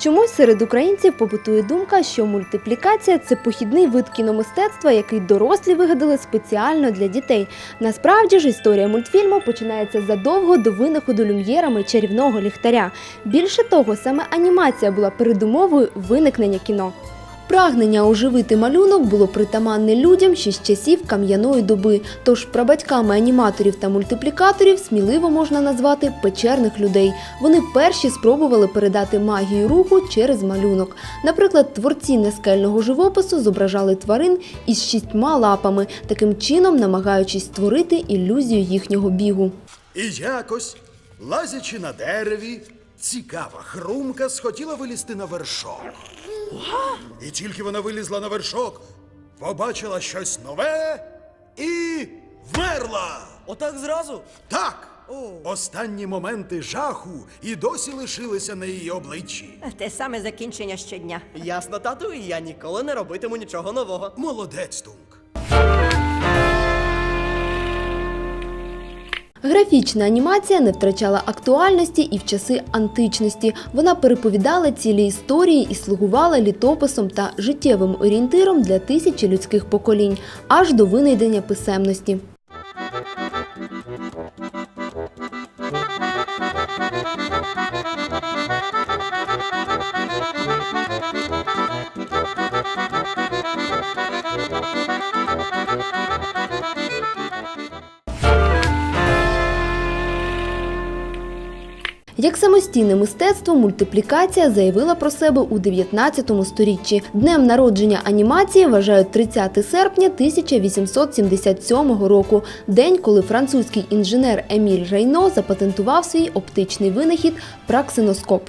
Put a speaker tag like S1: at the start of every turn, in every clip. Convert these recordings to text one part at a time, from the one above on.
S1: Чомусь серед українців побутує думка, що мультиплікація це похідний вид кіномистецтва, який дорослі вигадали спеціально для дітей. Насправді ж історія мультфільму починається задовго до винаходу люм'єрами чарівного ліхтаря. Більше того, саме анімація була передумовою виникнення кіно. Прагнення оживити малюнок було притаманне людям ще з часів кам'яної доби. Тож прабатьками аніматорів та мультиплікаторів сміливо можна назвати печерних людей. Вони перші спробували передати магію руху через малюнок. Наприклад, творці наскельного живопису зображали тварин із шістьма лапами, таким чином намагаючись створити ілюзію їхнього бігу.
S2: І якось, лазячи на дереві, цікава хрумка схотіла вилізти на вершок. І тільки вона вилізла на вершок, побачила щось нове і вмерла.
S3: Отак зразу?
S2: Так, останні моменти жаху і досі лишилися на її обличчі.
S4: Те саме закінчення щодня.
S3: Ясно, тату, і я ніколи не робитиму нічого нового.
S2: Молодець, Тунк.
S1: Графічна анімація не втрачала актуальності і в часи античності. Вона переповідала цілі історії і слугувала літописом та життєвим орієнтиром для тисячі людських поколінь, аж до винайдення писемності. Як самостійне мистецтво, мультиплікація заявила про себе у 19 сторіччі. Днем народження анімації вважають 30 серпня 1877 року, день, коли французький інженер Еміль Рейно запатентував свій оптичний винахід праксиноскоп.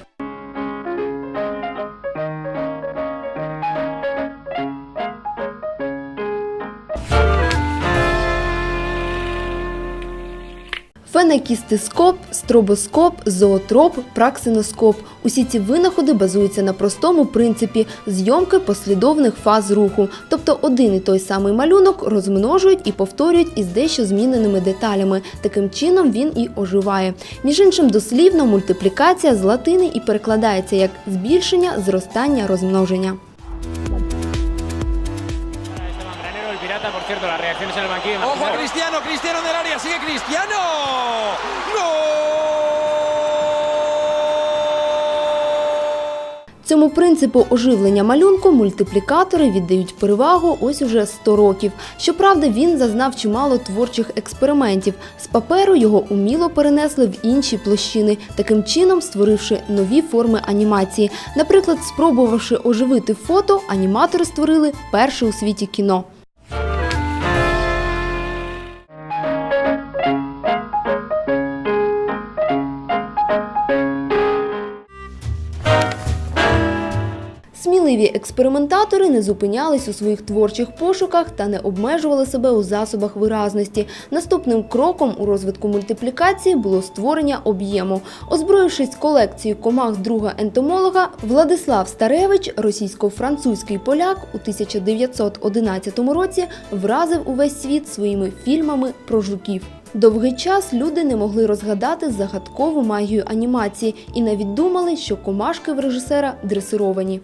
S1: Фенекістископ, стробоскоп, зоотроп, праксиноскоп. Усі ці винаходи базуються на простому принципі зйомки послідовних фаз руху. Тобто один і той самий малюнок розмножують і повторюють із дещо зміненими деталями. Таким чином він і оживає. Між іншим, дослівно мультиплікація з латини і перекладається як збільшення, зростання, розмноження.
S5: Cierto, las reacciones en el banquillo.
S6: Ojo a. Cristiano, Cristiano en el área, sigue Cristiano. ¡Gol!
S1: Цьому принципу оживлення малюнку мультиплікатори віддають перевагу ось уже 100 років. Щоправда, він зазнав чимало творчих експериментів. З паперу його уміло перенесли в інші площини, таким чином створивши нові форми анімації. Наприклад, спробувавши оживити фото, аніматори створили перше у світі кіно. Сміливі експериментатори не зупинялись у своїх творчих пошуках та не обмежували себе у засобах виразності. Наступним кроком у розвитку мультиплікації було створення об'єму. Озброївшись колекцією комах друга ентомолога, Владислав Старевич, російсько-французький поляк, у 1911 році вразив увесь світ своїми фільмами про жуків. Довгий час люди не могли розгадати загадкову магію анімації і навіть думали, що комашки в режисера дресировані.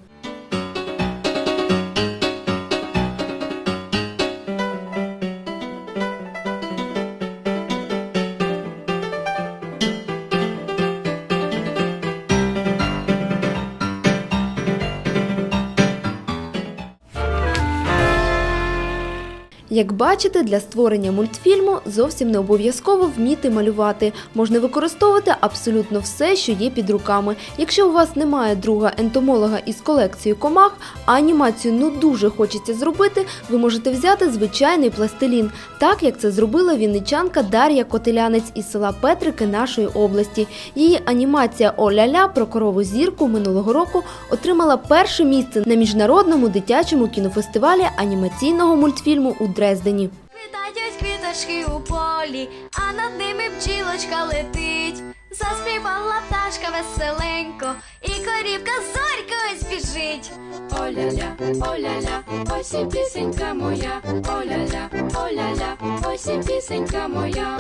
S1: Як бачите, для створення мультфільму зовсім не обов'язково вміти малювати. Можна використовувати абсолютно все, що є під руками. Якщо у вас немає друга ентомолога із колекцією комах, а анімацію ну дуже хочеться зробити, ви можете взяти звичайний пластилін, так як це зробила вінничанка Дар'я Котелянець із села Петрики нашої області. Її анімація О-ля-ля про корову зірку минулого року отримала перше місце на міжнародному дитячому кінофестивалі анімаційного мультфільму у Дрездені.
S7: Квітають квіточки у полі, а над ними бджілочка летить. Заспівала пташка веселенько, і корівка зорькою збіжить.
S8: Оля-ля, оля-ля, ось і пісенька моя, оля-ля, оля-ля, ось і пісенька моя.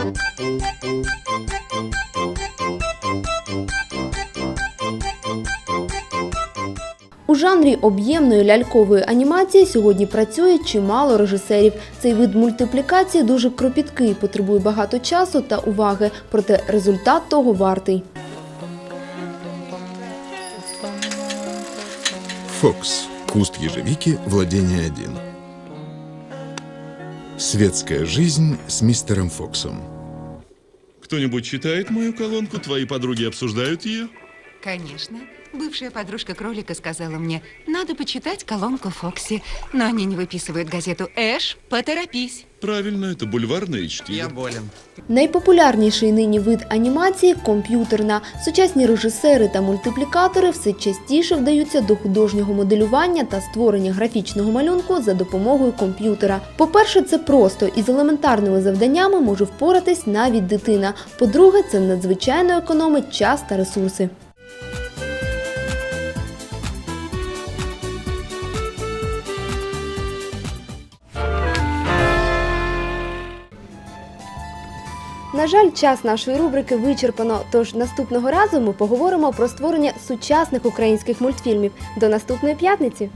S1: Жанрі об'ємної лялькової анімації сьогодні працює чимало режисерів. Цей вид мультиплікації дуже кропіткий, потребує багато часу та уваги, проте результат того вартий.
S9: Фокс. Куст ежевики, владение один. Светская жизнь с мистером Фоксом.
S10: Кто-нибудь читает мою колонку? Твои подруги обсуждают ее?
S11: Конечно. Бывшая подружка кролика сказала мне, надо почитать колонку Фокси. Но они не выписывают газету «Эш, поторопись».
S10: Правильно, это бульварное чтиво.
S3: Я болен.
S1: Найпопулярніший нині вид анімації комп'ютерна. Сучасні режисери та мультиплікатори все частіше вдаються до художнього моделювання та створення графічного малюнку за допомогою комп'ютера. По-перше, це просто і з елементарними завданнями може впоратись навіть дитина. По-друге, це надзвичайно економить час та ресурси. На жаль, час нашої рубрики вичерпано. Тож наступного разу ми поговоримо про створення сучасних українських мультфільмів. До наступної п'ятниці.